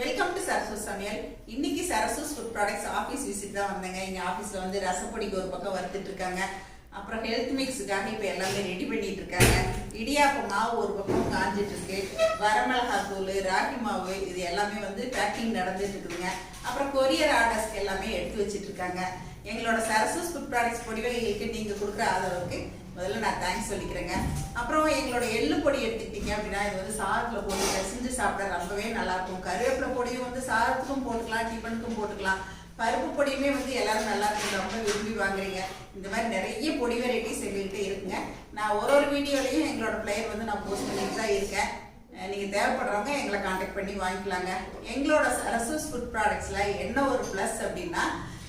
Welcome to Sarasu சமையல் இன்னைக்கு Sarasu food products office visit தான் வந்தேங்க. எங்க ஆஃபீஸ்ல வந்து ரசப்பொடிக்கு ஒரு பக்கம் வறுத்துட்டு இருக்காங்க. அப்புறம் ஹெல்த் மிக்ஸுக்காக இப்போ எல்லாமே ரெடி பண்ணிட்டு இருக்காங்க. இடியாப்ப மாவு ஒரு பக்கம் காஞ்சிட்டு இருக்கு. வரமிளகா தூள் ராகி மாவு இது எல்லாமே வந்து பேக்கிங் நடந்துட்டு இருக்குதுங்க. அப்புறம் கொரியர் ஆர்டர்ஸ்க்கு எல்லாமே எடுத்து வச்சிட்டு இருக்காங்க. எங்களோட சரசு ஃபுட் ப்ராடக்ட்ஸ் பொடிவகைகளுக்கு நீங்க கொடுக்குற ஆதரவுக்கு முதல்ல நான் தேங்க்ஸ் சொல்லிக்கிறேங்க. அப்புறம் எங்களோட எள்ளு பொடி எடுத்துக்கிட்டீங்க அப்படின்னா இது வந்து சாதத்தில் போட்டு பிசைஞ்சு சாப்பிட ரொம்பவே நல்லா இருக்கும் கருவேப்பிலை பொடியும் வந்து சாதத்துக்கும் போட்டுக்கலாம் டிஃபனுக்கும் போட்டுக்கலாம். பருப்பு பொடியுமே வந்து எல்லாரும் நல்லா இருக்கு ரொம்ப விரும்பி வாங்குறீங்க. இந்த மாதிரி நிறைய பொடி வெரைட்டிஸ் எங்ககிட்ட இருக்குங்க. நான் ஒரு ஒரு வீடியோலையும் எங்களோட பிளேயர் வந்து நான் போஸ்ட் பண்ணிட்டு தான் இருக்கேன். நீங்கள் தேவைப்படுறவங்க எங்களை காண்டாக்ட் பண்ணி வாங்கிக்கலாங்க. எங்களோட ரசூஸ் ஃபுட் ப்ராடக்ட்ஸில் என்ன ஒரு ப்ளஸ் அப்படின்னா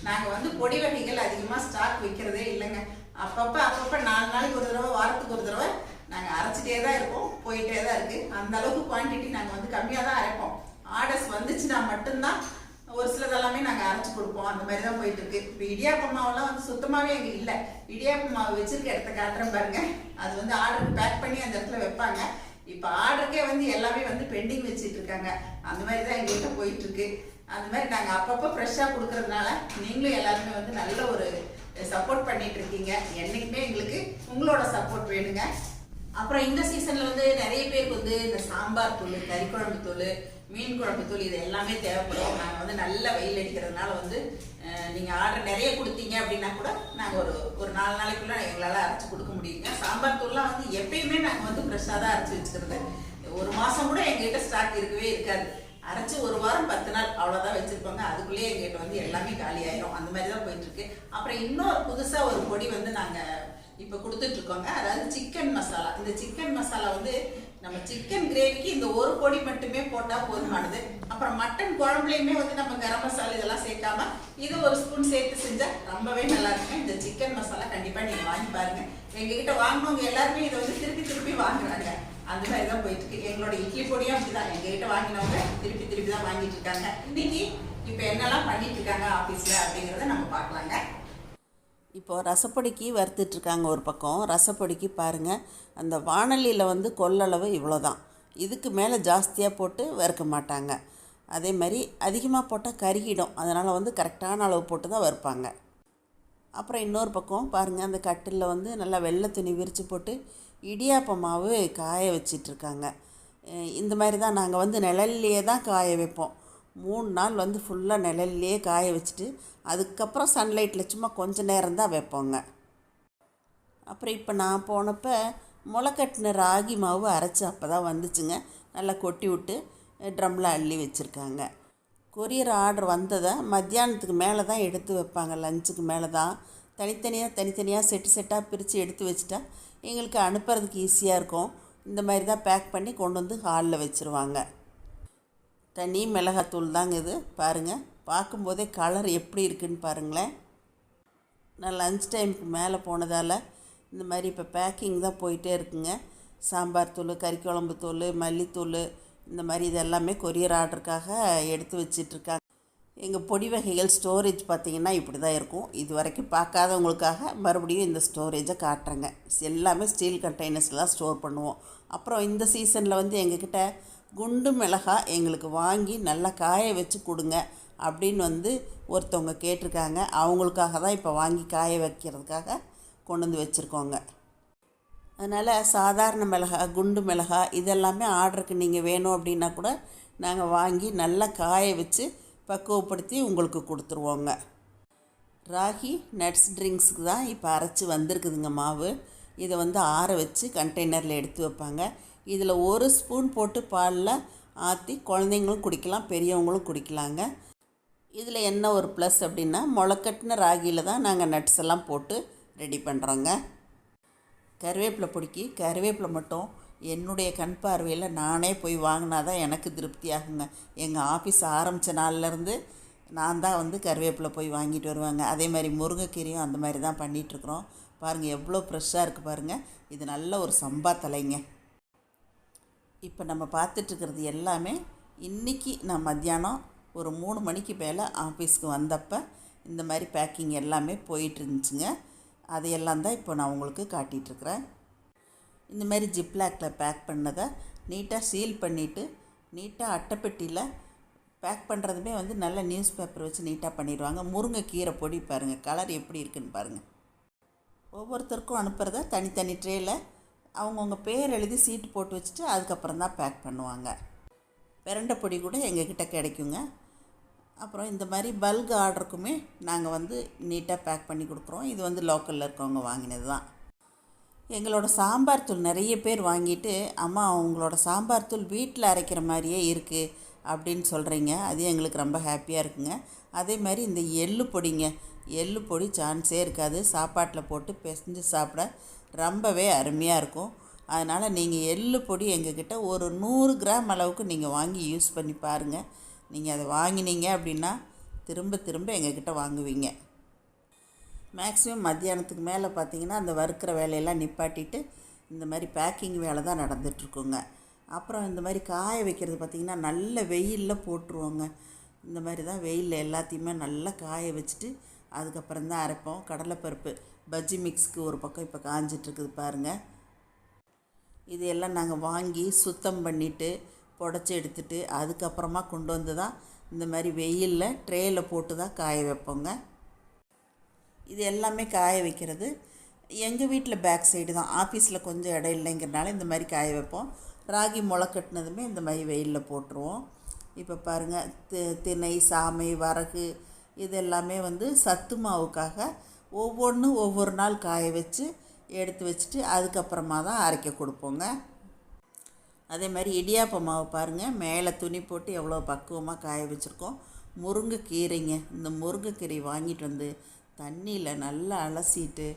நாங்கள் வந்து பொடி வகைகள் அதிகமாக ஸ்டாக் விற்கிறதே இல்லைங்க. அப்பப்போ அப்பப்போ நாலு நாளைக்கு ஒரு தடவை வாரத்துக்கு ஒரு தடவை நாங்கள் அரைச்சிட்டே தான் இருப்போம் போயிட்டே தான் இருக்குது அந்த அளவுக்கு குவான்டிட்டி நாங்கள் வந்து கம்மியாக தான் அரைப்போம். ஆர்டர்ஸ் வந்துச்சுன்னா மட்டும்தான் ஒரு சிலது எல்லாமே நாங்கள் அரைச்சி கொடுப்போம். அந்த மாதிரி தான் போயிட்டு இருக்கு. இப்போ இடியாப்ப மாவுலாம் வந்து சுத்தமாகவே அங்கே இல்லை. இடியாப்ப மாவு வச்சிருக்க இடத்த காட்டுறேன் பாருங்க. அது வந்து ஆர்டருக்கு பேக் பண்ணி அந்த இடத்துல வைப்பாங்க. இப்போ ஆர்டருக்கே வந்து எல்லாமே வந்து பெண்டிங் வச்சுட்டு இருக்காங்க. அந்த மாதிரி தான் எங்கள்கிட்ட போயிட்டு இருக்கு. அந்த மாதிரி நாங்கள் அப்பப்போ ஃப்ரெஷ்ஷாக கொடுக்கறதுனால நீங்களும் எல்லாருமே வந்து நல்ல ஒரு சப்போர்ட் பண்ணிட்டு இருக்கீங்க. என்னைக்குமே எங்களுக்கு உங்களோட சப்போர்ட் வேணுங்க. அப்புறம் இந்த சீசன்ல வந்து நிறைய பேருக்கு வந்து இந்த சாம்பார் தூள் கறி குழம்பு தூள் மீன் குழம்பு தூள் இது எல்லாமே தேவைப்படும் நாங்கள் வந்து நல்ல வெயில் அடிக்கிறதுனால வந்து நீங்கள் ஆர்டர் நிறைய கொடுத்தீங்க அப்படின்னா கூட நாங்கள் ஒரு ஒரு நாலு நாளைக்குள்ள எங்களால் அரைச்சி கொடுக்க முடியுங்க. சாம்பார் தூள்லாம் வந்து எப்பயுமே நாங்கள் வந்து ஃப்ரெஷ்ஷாக தான் அரைச்சி வச்சுக்கிறது. ஒரு மாதம் கூட எங்ககிட்ட ஸ்டாக் இருக்கவே இருக்காது. அரைச்சி ஒரு வாரம் பத்து நாள் அவ்வளோதான் வச்சிருப்பாங்க. அதுக்குள்ளேயே எங்கிட்ட வந்து எல்லாமே காலி ஆயிரும் அந்த மாதிரி தான் போயிட்டு இருக்கு அப்புறம் இன்னொரு புதுசா ஒரு பொடி வந்து நாங்க இப்ப கொடுத்துட்டு இருக்கோங்க அதாவது சிக்கன் மசாலா இந்த சிக்கன் மசாலா வந்து நம்ம சிக்கன் கிரேவிக்கு இந்த ஒரு பொடி மட்டுமே போட்டா போதுமானது. அப்புறம் மட்டன் குழம்புலையுமே வந்து நம்ம கரம் மசாலா இதெல்லாம் சேர்க்காம இது ஒரு ஸ்பூன் சேர்த்து செஞ்சா ரொம்பவே நல்லா இருக்கும் இந்த சிக்கன் மசாலா கண்டிப்பா நீங்க வாங்கி பாருங்க. எங்ககிட்ட வாங்கினவங்க எல்லாருமே இதை வந்து திருப்பி திருப்பி வாங்குறாங்க. அந்த மாதிரி தான் போயிட்டு இருக்கு. எங்களோட இட்லி பொடியும் அப்படிதான். எங்ககிட்ட வாங்கினவங்க திருப்பி திருப்பி தான் வாங்கிட்டு இருக்காங்க. இன்னைக்கு இப்போ என்னெல்லாம் பண்ணிட்டு இருக்காங்க ஆபீஸ்ல அப்படிங்கறத நம்ம பார்க்கலாங்க. இப்போ ரசப்பொடிக்கு வறுத்துட்ருக்காங்க ஒரு பக்கம். ரசப்பொடிக்கு பாருங்கள் அந்த வானொலியில் வந்து கொள்ளளவு இவ்வளோ தான் இதுக்கு மேலே ஜாஸ்தியாக போட்டு வறுக்க மாட்டாங்க. அதே மாதிரி அதிகமாக போட்டால் கருகிடும். அதனால் வந்து கரெக்டான அளவு போட்டு தான் வறுப்பாங்க. அப்புறம் இன்னொரு பக்கம் பாருங்கள் அந்த கட்டிலில் வந்து நல்லா வெள்ளை துணி விரித்து போட்டு இடியாப்ப மாவு காய வச்சிட்ருக்காங்க. இந்த மாதிரி தான் நாங்கள் வந்து நிழல்லையே தான் காய வைப்போம். மூணு நாள் வந்து ஃபுல்லாக நிழல்லையே காய வச்சுட்டு அதுக்கப்புறம் சன்லைட்டில் சும்மா கொஞ்ச நேரம் தான் வைப்போங்க. அப்புறம் இப்போ நான் போனப்போ முளைக்கட்டின ராகி மாவு அரைச்சி அப்போ தான் வந்துச்சுங்க. நல்லா கொட்டி விட்டு ட்ரம்மில் அள்ளி வச்சுருக்காங்க. கொரியர் ஆர்டர் வந்ததை மத்தியானத்துக்கு மேலே தான் எடுத்து வைப்பாங்க. லஞ்சுக்கு மேலே தான். தனித்தனியாக தனித்தனியாக செட்டு செட்டாக பிரித்து எடுத்து வச்சுட்டா எங்களுக்கு அனுப்புறதுக்கு ஈஸியாக இருக்கும். இந்த மாதிரி தான் பேக் பண்ணி கொண்டு வந்து ஹாலில் வச்சுருவாங்க. தனி மிளகாத்தூள் தாங்க இது. பாருங்கள் பார்க்கும்போதே கலர் எப்படி இருக்குன்னு பாருங்களேன். நான் லஞ்ச் டைமுக்கு மேலே போனதால் இந்த மாதிரி இப்போ பேக்கிங் தான் போயிட்டே இருக்குங்க. சாம்பார் தூள் கறி குழம்பு தூள் மல்லித்தூள் இந்த மாதிரி இதெல்லாமே கொரியர் ஆர்டருக்காக எடுத்து வச்சிட்ருக்காங்க எங்கள் பொடி வகைகள் ஸ்டோரேஜ் பார்த்திங்கன்னா இப்படி தான் இருக்கும். இது வரைக்கும் பார்க்காதவங்களுக்காக மறுபடியும் இந்த ஸ்டோரேஜை காட்டுறேங்க. எல்லாமே ஸ்டீல் கண்டெய்னர்ஸில் தான் ஸ்டோர் பண்ணுவோம். அப்புறம் இந்த சீசனில் வந்து எங்ககிட்ட குண்டு மிளகா எங்களுக்கு வாங்கி நல்லா காய வச்சு கொடுங்க அப்படின்னு வந்து ஒருத்தவங்க கேட்டிருக்காங்க. அவங்களுக்காக தான் இப்போ வாங்கி காய வைக்கிறதுக்காக கொண்டு வந்து வச்சுருக்கோங்க. அதனால் சாதாரண மிளகா குண்டு மிளகா இதெல்லாமே ஆர்டருக்கு நீங்கள் வேணும் அப்படின்னா கூட நாங்கள் வாங்கி நல்லா காய வச்சு பக்குவப்படுத்தி உங்களுக்கு கொடுத்துருவோங்க. ராகி நட்ஸ் ட்ரிங்க்ஸுக்கு தான் இப்போ அரைச்சி வந்திருக்குதுங்க மாவு. இதை வந்து ஆற வச்சு கண்டெய்னரில் எடுத்து வைப்பாங்க. இதில் ஒரு ஸ்பூன் போட்டு பாலில் ஆற்றி குழந்தைங்களும் குடிக்கலாம் பெரியவங்களும் குடிக்கலாங்க. இதில் என்ன ஒரு ப்ளஸ் அப்படின்னா முளைக்கட்டின ராகியில் தான் நாங்கள் நட்ஸ் எல்லாம் போட்டு ரெடி பண்ணுறோங்க. கருவேப்பிலை பிடிக்கி கருவேப்பிலை மட்டும் என்னுடைய கண் பார்வையில் நானே போய் வாங்கினா தான் எனக்கு திருப்தியாகுங்க. எங்கள் ஆஃபீஸ் ஆரம்பித்த நாள்லேருந்து நான் தான் வந்து கருவேப்பிலை போய் வாங்கிட்டு வருவாங்க. அதே மாதிரி முருங்கைக்கீரையும் அந்த மாதிரி தான் பண்ணிகிட்ருக்குறோம் பாருங்கள் எவ்வளோ ஃப்ரெஷ்ஷாக இருக்குது பாருங்கள் இது நல்ல ஒரு சம்பா தலைங்க. இப்போ நம்ம பார்த்துட்ருக்கிறது எல்லாமே இன்றைக்கி நான் மத்தியானம் ஒரு மூணு மணிக்கு மேலே ஆஃபீஸ்க்கு வந்தப்போ இந்த மாதிரி பேக்கிங் எல்லாமே போயிட்டு இருந்துச்சுங்க. அதையெல்லாம் தான் இப்போ நான் உங்களுக்கு காட்டிகிட்ருக்குறேன் இந்த மாதிரி ஜிப்லாக்கில் பேக் பண்ணதை நீட்டாக சீல் பண்ணிவிட்டு நீட்டாக அட்டைப்பெட்டியில் பேக் பண்ணுறதுமே வந்து நல்ல நியூஸ் பேப்பர் வச்சு நீட்டாக பண்ணிடுவாங்க. முருங்கைக்கீரை பொடி பாருங்கள் கலர் எப்படி இருக்குன்னு பாருங்கள் ஒவ்வொருத்தருக்கும் அனுப்புகிறத தனித்தனி ட்ரேயில் அவங்கவுங்க பேர் எழுதி சீட்டு போட்டு வச்சுட்டு அதுக்கப்புறம் தான் பேக் பண்ணுவாங்க. பிரண்டை பொடி கூட எங்ககிட்ட கிடைக்குங்க. அப்புறம் இந்த மாதிரி பல்க் ஆர்டருக்குமே நாங்கள் வந்து நீட்டாக பேக் பண்ணி கொடுக்குறோம். இது வந்து லோக்கலில் இருக்கவங்க வாங்கினது தான். எங்களோட சாம்பார் தூள் நிறைய பேர் வாங்கிட்டு அம்மா உங்களோட சாம்பார் தூள் வீட்டில் அரைக்கிற மாதிரியே இருக்குது அப்படின்னு சொல்கிறீங்க அது எங்களுக்கு ரொம்ப ஹாப்பியாக இருக்குங்க. அதே மாதிரி இந்த எள்ளு பொடிங்க. எள்ளு பொடி சான்ஸே இருக்காது. சாப்பாட்டில் போட்டு பிசைஞ்சு சாப்பிட ரொம்பவே அருமையாக இருக்கும். அதனால் நீங்கள் எள்ளு பொடி எங்ககிட்ட ஒரு நூறு கிராம் அளவுக்கு நீங்கள் வாங்கி யூஸ் பண்ணி பாருங்கள் நீங்கள் அதை வாங்கினீங்க அப்படின்னா திரும்ப திரும்ப எங்ககிட்ட வாங்குவீங்க. மேக்ஸிமம் மத்தியானத்துக்கு மேலே பார்த்தீங்கன்னா அந்த வறுக்கிற வேலையெல்லாம் நிப்பாட்டிட்டு இந்த மாதிரி பேக்கிங் வேலை தான் நடந்துகிட்ருக்குங்க அப்புறம் இந்த மாதிரி காய வைக்கிறது பார்த்திங்கன்னா நல்ல வெயிலில் போட்டுருவோங்க. இந்த மாதிரி தான் வெயிலில் எல்லாத்தையுமே நல்லா காய வச்சுட்டு அதுக்கப்புறம் தான் அரைப்போம். கடலைப்பருப்பு பஜ்ஜி மிக்ஸ்க்கு ஒரு பக்கம் இப்போ காஞ்சிட்ருக்குது பாருங்கள் இதையெல்லாம் நாங்கள் வாங்கி சுத்தம் பண்ணிவிட்டு புடச்சி எடுத்துட்டு அதுக்கப்புறமா கொண்டு வந்து தான் இந்த மாதிரி வெயிலில் ட்ரேயில் போட்டு தான் காய வைப்போங்க. இது எல்லாமே காய வைக்கிறது. எங்கள் வீட்டில் பேக் சைடு தான். ஆஃபீஸில் கொஞ்சம் இடம் இல்லைங்கிறனால இந்த மாதிரி காய வைப்போம். ராகி முளை கட்டினதுமே இந்த மாதிரி வெயிலில் போட்டுருவோம். இப்போ பாருங்கள் தி திணை சாமை வரகு இது எல்லாமே வந்து சத்து மாவுக்காக ஒவ்வொன்றும் ஒவ்வொரு நாள் காய வச்சு எடுத்து வச்சுட்டு அதுக்கப்புறமா தான் அரைக்க கொடுப்போங்க. அதே மாதிரி இடியாப்ப மாவு பாருங்கள் மேலே துணி போட்டு எவ்வளோ பக்குவமாக காய வச்சுருக்கோம். முருங்கைக்கீரைங்க. இந்த முருங்கைக்கீரை வாங்கிட்டு வந்து தண்ணியில் நல்லா அலசிட்டு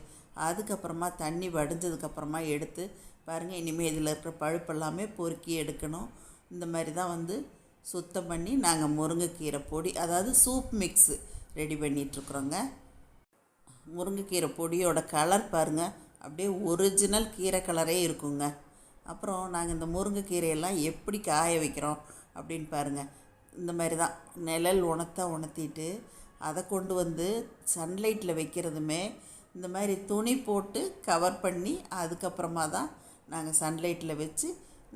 அதுக்கப்புறமா தண்ணி வடிஞ்சதுக்கப்புறமா எடுத்து பாருங்கள் இனிமேல் இதில் இருக்கிற பழுப்பு எல்லாமே பொறுக்கி எடுக்கணும். இந்த மாதிரி தான் வந்து சுத்தம் பண்ணி நாங்கள் முருங்கைக்கீரை பொடி அதாவது சூப் மிக்ஸு ரெடி பண்ணிகிட்ருக்குறோங்க முருங்கைக்கீரை பொடியோட கலர் பாருங்கள் அப்படியே ஒரிஜினல் கீரை கலரே இருக்குங்க. அப்புறம் நாங்கள் இந்த முருங்கைக்கீரையெல்லாம் எப்படி காய வைக்கிறோம் அப்படின்னு பாருங்கள் இந்த மாதிரி தான் நிழல் உணர்த்தா உணர்த்திட்டு அதை கொண்டு வந்து சன்லைட்டில் வைக்கிறதுமே இந்த மாதிரி துணி போட்டு கவர் பண்ணி அதுக்கப்புறமா தான் நாங்கள் சன்லைட்டில் வச்சு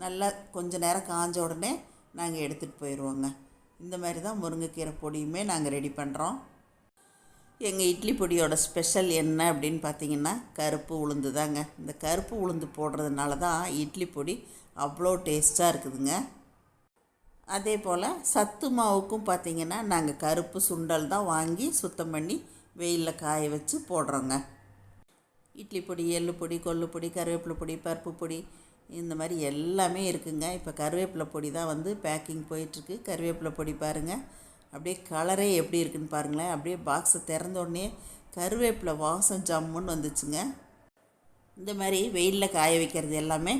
நல்லா கொஞ்ச நேரம் காஞ்ச உடனே நாங்கள் எடுத்துகிட்டு போயிடுவோங்க. இந்த மாதிரி தான் முருங்கைக்கீரை பொடியுமே நாங்கள் ரெடி பண்ணுறோம் எங்கள் இட்லி பொடியோட ஸ்பெஷல் என்ன அப்படின்னு பார்த்தீங்கன்னா கருப்பு உளுந்து தாங்க. இந்த கருப்பு உளுந்து போடுறதுனால தான் இட்லி பொடி அவ்வளோ டேஸ்ட்டாக இருக்குதுங்க. அதே போல் சத்து மாவுக்கும் பார்த்திங்கன்னா நாங்கள் கருப்பு சுண்டல் தான் வாங்கி சுத்தம் பண்ணி வெயிலில் காய வச்சு போடுறோங்க. இட்லி பொடி எள்ளு பொடி கொள்ளு பொடி கருவேப்பிலை பொடி பருப்பு பொடி இந்த மாதிரி எல்லாமே இருக்குங்க. இப்போ கருவேப்பிலை பொடி தான் வந்து பேக்கிங் போயிட்டுருக்கு. கருவேப்பிலை பொடி பாருங்கள் அப்படியே கலரே எப்படி இருக்குன்னு பாருங்களேன். அப்படியே பாக்ஸை திறந்த உடனே கருவேப்பிலை வாசம் ஜம்முன்னு வந்துச்சுங்க. இந்த மாதிரி வெயிலில் காய வைக்கிறது எல்லாமே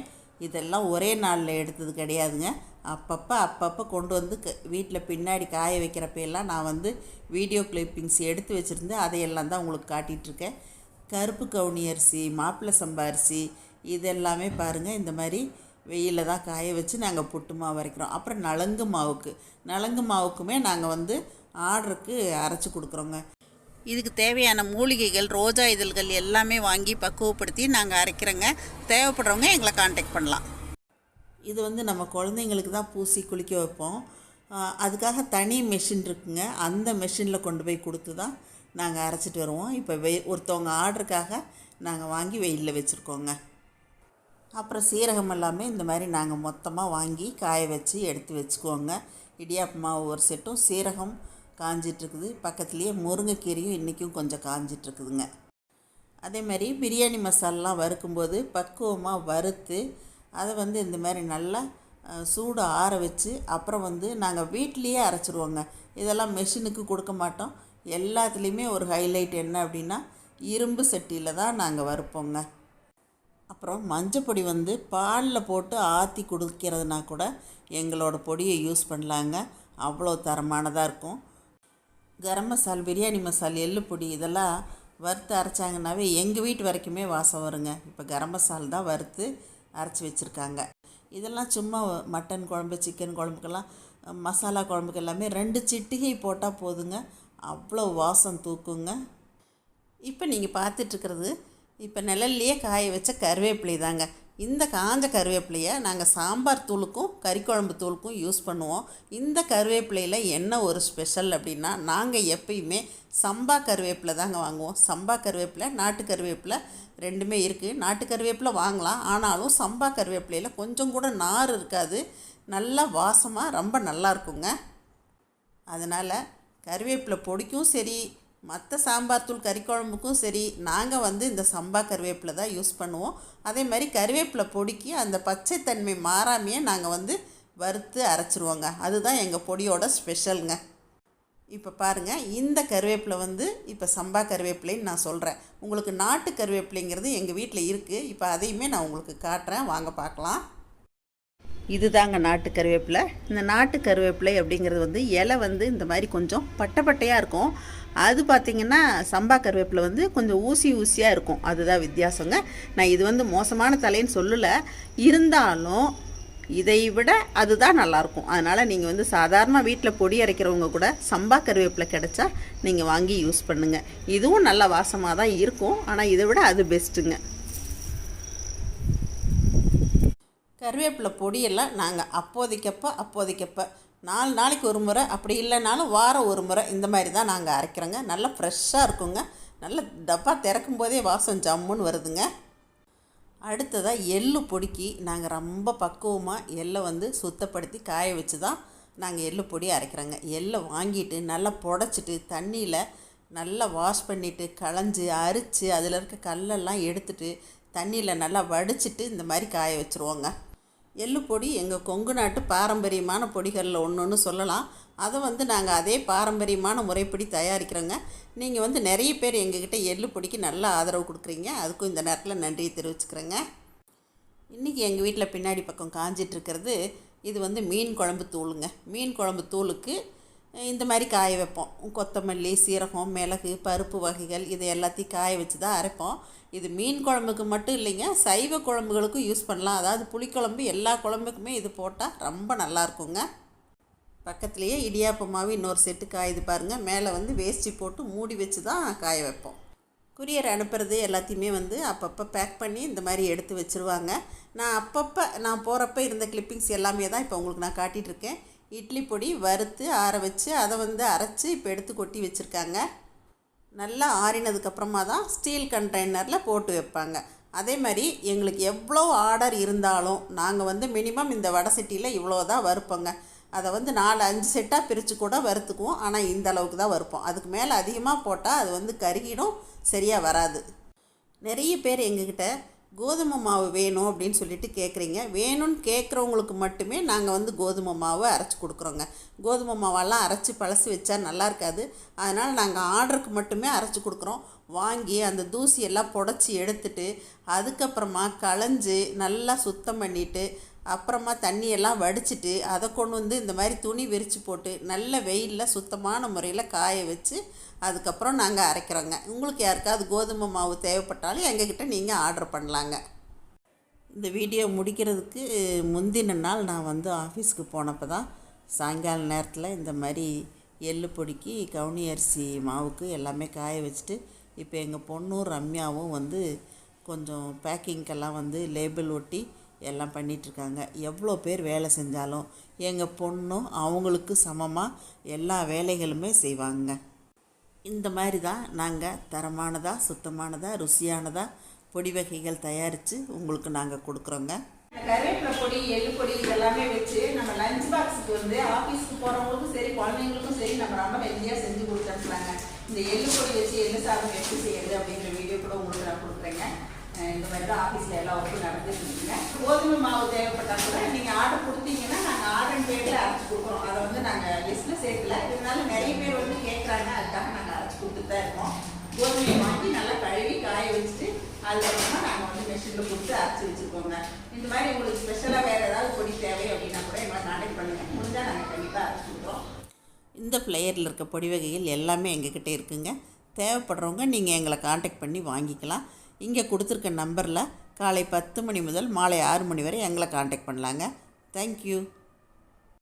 இதெல்லாம் ஒரே நாளில் எடுத்தது கிடையாதுங்க. அப்பப்போ அப்பப்போ கொண்டு வந்து க வீட்டில் பின்னாடி காய வைக்கிறப்ப எல்லாம் நான் வந்து வீடியோ கிளிப்பிங்ஸ் எடுத்து வச்சுருந்தேன் அதையெல்லாம் தான் உங்களுக்கு காட்டிகிட்ருக்கேன் கருப்பு கவுனி அரிசி மாப்பிள்ளை சம்பா அரிசி இதெல்லாமே பாருங்கள் இந்த மாதிரி வெயிலில் தான் காய வச்சு நாங்கள் புட்டு மாவு அரைக்கிறோம். அப்புறம் நலங்கு மாவுக்கு நலங்கு மாவுக்குமே நாங்கள் வந்து ஆர்டருக்கு அரைச்சி கொடுக்குறோங்க. இதுக்கு தேவையான மூலிகைகள் ரோஜா இதழ்கள் எல்லாமே வாங்கி பக்குவப்படுத்தி நாங்கள் அரைக்கிறோங்க. தேவைப்படுறவங்க எங்களை காண்டாக்ட் பண்ணலாம். இது வந்து நம்ம குழந்தைங்களுக்கு தான் பூசி குளிக்க வைப்போம். அதுக்காக தனி மெஷின் இருக்குங்க. அந்த மெஷினில் கொண்டு போய் கொடுத்து தான் நாங்கள் அரைச்சிட்டு வருவோம். இப்போ வெ ஒருத்தவங்க ஆர்டருக்காக நாங்கள் வாங்கி வெயிலில் வச்சுருக்கோங்க. அப்புறம் சீரகம் எல்லாமே இந்த மாதிரி நாங்கள் மொத்தமாக வாங்கி காய வச்சு எடுத்து வச்சுக்குவோங்க. இடியாப்பு மாவு ஒரு செட்டும் சீரகம் காஞ்சிட்ருக்குது. பக்கத்துலேயே முருங்கைக்கீரையும் இன்றைக்கும் கொஞ்சம் காஞ்சிட்ருக்குதுங்க. அதே மாதிரி பிரியாணி மசாலாலாம் வறுக்கும்போது பக்குவமாக வறுத்து அதை வந்து இந்த மாதிரி நல்லா சூடு ஆற வச்சு அப்புறம் வந்து நாங்கள் வீட்லேயே அரைச்சிருவோங்க. இதெல்லாம் மெஷினுக்கு கொடுக்க மாட்டோம். எல்லாத்துலேயுமே ஒரு ஹைலைட் என்ன அப்படின்னா இரும்பு சட்டியில் தான் நாங்கள் வறுப்போங்க. அப்புறம் மஞ்சப்பொடி வந்து பாலில் போட்டு ஆற்றி குடிக்கிறதுனா கூட எங்களோட பொடியை யூஸ் பண்ணலாங்க. அவ்வளோ தரமானதாக இருக்கும். கரம் மசால் பிரியாணி மசால் எள்ளு பொடி இதெல்லாம் வறுத்து அரைச்சாங்கன்னாவே எங்கள் வீட்டு வரைக்குமே வாசம் வருங்க. இப்போ கரம் மசால் தான் வறுத்து அரைச்சி வச்சுருக்காங்க. இதெல்லாம் சும்மா மட்டன் குழம்பு சிக்கன் குழம்புக்கெல்லாம் மசாலா குழம்புக்கு எல்லாமே ரெண்டு சிட்டிகை போட்டால் போதுங்க. அவ்வளோ வாசம் தூக்குங்க. இப்போ நீங்கள் பார்த்துட்ருக்கிறது இப்போ நிழல்லையே காய வச்ச கருவேப்பிலை தாங்க. இந்த காஞ்ச கருவேப்பிலையை நாங்கள் சாம்பார் தூளுக்கும் கறிக்குழம்பு தூளுக்கும் யூஸ் பண்ணுவோம். இந்த கருவேப்பிலையில் என்ன ஒரு ஸ்பெஷல் அப்படின்னா நாங்கள் எப்பயுமே சம்பா கருவேப்பிலை தாங்க வாங்குவோம். சம்பா கருவேப்பிலை நாட்டு கருவேப்பிலை ரெண்டுமே இருக்குது நாட்டு கருவேப்பிலை வாங்கலாம். ஆனாலும் சம்பா கருவேப்பிலையில் கொஞ்சம் கூட நார் இருக்காது. நல்லா வாசமாக ரொம்ப நல்லா இருக்குங்க. அதனால் கருவேப்பிலை பொடிக்கும் சரி மற்ற சாம்பார் தூள் கறி குழம்புக்கும் சரி நாங்கள் வந்து இந்த சம்பா கருவேப்பிலை தான் யூஸ் பண்ணுவோம். அதே மாதிரி கருவேப்பிலை பொடிக்கு அந்த பச்சைத்தன்மை மாறாமையே நாங்கள் வந்து வறுத்து அரைச்சிருவோங்க. அதுதான் எங்கள் பொடியோட ஸ்பெஷலுங்க. இப்போ பாருங்கள் இந்த கருவேப்பிலை வந்து இப்போ சம்பா கருவேப்பிலைன்னு நான் சொல்கிறேன் உங்களுக்கு நாட்டு கருவேப்பிலைங்கிறது எங்கள் வீட்டில் இருக்குது இப்போ அதையுமே நான் உங்களுக்கு காட்டுறேன். வாங்க பார்க்கலாம் இதுதாங்க நாட்டு கருவேப்பிலை. இந்த நாட்டு கருவேப்பிலை அப்படிங்கிறது வந்து இலை வந்து இந்த மாதிரி கொஞ்சம் பட்டை பட்டையாக இருக்கும். அது பார்த்திங்கன்னா சம்பா கருவேப்பிலை வந்து கொஞ்சம் ஊசி ஊசியாக இருக்கும். அதுதான் வித்தியாசங்க. நான் இது வந்து மோசமான தலைன்னு சொல்லலை. இருந்தாலும் இதை விட அதுதான் நல்லாயிருக்கும். அதனால் நீங்கள் வந்து சாதாரண வீட்டில் பொடி அரைக்கிறவங்க கூட சம்பா கருவேப்பிலை கிடைச்சா நீங்கள் வாங்கி யூஸ் பண்ணுங்கள் இதுவும் நல்ல வாசமாக தான் இருக்கும். ஆனால் இதை விட அது பெஸ்ட்டுங்க. கருவேப்பிலை பொடியெல்லாம் நாங்கள் அப்போதைக்கப்போ அப்போதைக்கப்போ நாலு நாளைக்கு ஒரு முறை அப்படி இல்லைனாலும் வாரம் ஒரு முறை இந்த மாதிரி தான் நாங்கள் அரைக்கிறோங்க. நல்லா ஃப்ரெஷ்ஷாக இருக்குங்க. நல்ல டப்பா திறக்கும் போதே வாசம் ஜம்முன்னு வருதுங்க. அடுத்ததாக எள்ளு பொடிக்கு நாங்கள் ரொம்ப பக்குவமாக எள்ளை வந்து சுத்தப்படுத்தி காய வச்சு தான் நாங்கள் எள்ளு பொடி அரைக்கிறோங்க. எள்ளை வாங்கிட்டு நல்லா புடச்சிட்டு தண்ணியில் நல்லா வாஷ் பண்ணிவிட்டு களைஞ்சி அரித்து அதில் இருக்க கல்லெல்லாம் எடுத்துட்டு தண்ணியில் நல்லா வடிச்சிட்டு இந்த மாதிரி காய வச்சுருவோங்க. எள்ளு பொடி எங்கள் கொங்கு நாட்டு பாரம்பரியமான பொடிகளில் ஒன்று ஒன்று சொல்லலாம். அதை வந்து நாங்கள் அதே பாரம்பரியமான முறைப்படி தயாரிக்கிறோங்க. நீங்கள் வந்து நிறைய பேர் எங்ககிட்ட எள்ளு பொடிக்கு நல்ல ஆதரவு கொடுக்குறீங்க. அதுக்கும் இந்த நேரத்தில் நன்றியை தெரிவிச்சுக்கிறேங்க. இன்றைக்கி எங்கள் வீட்டில் பின்னாடி பக்கம் காஞ்சிட்ருக்கிறது இது வந்து மீன் குழம்பு தூளுங்க. மீன் குழம்பு தூளுக்கு இந்த மாதிரி காய வைப்போம். கொத்தமல்லி சீரகம் மிளகு பருப்பு வகைகள் இது எல்லாத்தையும் காய வச்சு தான் அரைப்போம். இது மீன் குழம்புக்கு மட்டும் இல்லைங்க சைவ குழம்புகளுக்கும் யூஸ் பண்ணலாம். அதாவது புளிக்குழம்பு எல்லா குழம்புக்குமே இது போட்டால் ரொம்ப நல்லா இருக்குங்க. பக்கத்துலேயே இடியாப்ப மாவு இன்னொரு செட்டு காயுது பாருங்கள் மேலே வந்து வேஷ்டி போட்டு மூடி வச்சு தான் காய வைப்போம். குரியர் அனுப்புறது எல்லாத்தையுமே வந்து அப்பப்போ பேக் பண்ணி இந்த மாதிரி எடுத்து வச்சுருவாங்க. நான் அப்பப்போ நான் போகிறப்ப இருந்த கிளிப்பிங்ஸ் எல்லாமே தான் இப்போ உங்களுக்கு நான் காட்டிகிட்டு இருக்கேன். இட்லி பொடி வறுத்து ஆற வச்சு அதை வந்து அரைச்சி இப்போ எடுத்து கொட்டி வச்சுருக்காங்க. நல்லா ஆறினதுக்கப்புறமா தான் ஸ்டீல் கண்டெய்னரில் போட்டு வைப்பாங்க. அதே மாதிரி எங்களுக்கு எவ்வளோ ஆர்டர் இருந்தாலும் நாங்கள் வந்து மினிமம் இந்த வடை சட்டியில் இவ்வளோ தான் வறுப்போங்க. அதை வந்து நாலு அஞ்சு செட்டாக பிரித்து கூட வறுத்துக்குவோம். ஆனால் இந்த அளவுக்கு தான் வறுப்போம். அதுக்கு மேலே அதிகமாக போட்டால் அது வந்து கருகிடும் சரியாக வராது. நிறைய பேர் எங்ககிட்ட கோதுமை மாவு வேணும் அப்படின்னு சொல்லிட்டு கேட்குறீங்க வேணும்னு கேட்குறவங்களுக்கு மட்டுமே நாங்கள் வந்து கோதுமை மாவை அரைச்சி கொடுக்குறோங்க. கோதுமை மாவெல்லாம் அரைச்சி பழசு வச்சா நல்லா இருக்காது. அதனால் நாங்கள் ஆர்டருக்கு மட்டுமே அரைச்சி கொடுக்குறோம். வாங்கி அந்த தூசியெல்லாம் புடச்சி எடுத்துட்டு அதுக்கப்புறமா களைஞ்சு நல்லா சுத்தம் பண்ணிவிட்டு அப்புறமா தண்ணியெல்லாம் வடிச்சிட்டு அதை கொண்டு வந்து இந்த மாதிரி துணி விரித்து போட்டு நல்ல வெயிலில் சுத்தமான முறையில் காய வச்சு அதுக்கப்புறம் நாங்கள் அரைக்கிறோங்க. உங்களுக்கு யாருக்காவது கோதுமை மாவு தேவைப்பட்டாலும் எங்ககிட்ட நீங்கள் ஆர்டர் பண்ணலாங்க. இந்த வீடியோ முடிக்கிறதுக்கு முந்தின நாள் நான் வந்து ஆஃபீஸ்க்கு போனப்போ தான் சாயங்கால நேரத்தில் இந்த மாதிரி எள்ளு பொடிக்கு கவுனி அரிசி மாவுக்கு எல்லாமே காய வச்சுட்டு இப்போ எங்கள் பொண்ணும் ரம்யாவும் வந்து கொஞ்சம் பேக்கிங்க்கெல்லாம் வந்து லேபிள் ஒட்டி எல்லாம் பண்ணிகிட்ருக்காங்க எவ்வளோ பேர் வேலை செஞ்சாலும் எங்கள் பொண்ணும் அவங்களுக்கு சமமாக எல்லா வேலைகளுமே செய்வாங்க இந்த மாதிரி தான் நாங்கள் தரமானதாக சுத்தமானதாக ருசியானதாக பொடி வகைகள் தயாரித்து உங்களுக்கு நாங்கள் கொடுக்குறோங்க. கருவேப்பிலை பொடி எள்ளு பொடி இதெல்லாமே வச்சு நம்ம லஞ்ச் பாக்ஸுக்கு வந்து ஆஃபீஸ்க்கு போகிறவங்களுக்கும் சரி குழந்தைங்களுக்கும் சரி நம்ம ரொம்ப ஹெல்த்தியாக செஞ்சு கொடுத்துருக்குறாங்க இந்த எள்ளு பொடி வச்சு எள்ளு சாதம் எப்படி செய்யறது அப்படிங்கிற வீடியோ கூட உங்களுக்கு நான் கொடுக்குறேங்க. இந்த மாதிரி தான் ஆஃபீஸில் எல்லா ஒர்க்கும் நடந்துட்டு கோதுமை மாவு தேவைப்பட்டா கூட நீங்கள் ஆர்டர் கொடுத்தீங்கன்னா நாங்கள் ஆர்டர் பேரில் அரைச்சி கொடுக்குறோம். அதை வந்து நாங்கள் லிஸ்ட்டில் சேர்க்கல. இருந்தாலும் நிறைய பேர் வந்து கேட்குறாங்க அதுக்காக கொடுத்துட்டு தான் இருக்கோம். கோதுமையை வாங்கி நல்லா கழுவி காய வச்சுட்டு அதுக்கப்புறமா நாங்கள் வந்து மிஷினில் கொடுத்து அரைச்சி வச்சுருக்கோங்க. இந்த மாதிரி உங்களுக்கு ஸ்பெஷலாக வேறு ஏதாவது பொடி தேவை அப்படின்னா கூட எங்களை கான்டாக்ட் பண்ணுங்கள் முடிஞ்சால் நாங்கள் கண்டிப்பாக அரைச்சி கொடுக்குறோம் இந்த ஃப்ளையரில் இருக்க பொடி வகைகள் எல்லாமே எங்ககிட்ட இருக்குங்க. தேவைப்படுறவங்க நீங்கள் எங்களை காண்டாக்ட் பண்ணி வாங்கிக்கலாம். இங்கே கொடுத்துருக்க நம்பரில் காலை பத்து மணி முதல் மாலை ஆறு மணி வரை எங்களை காண்டாக்ட் பண்ணலாங்க. தேங்க்யூ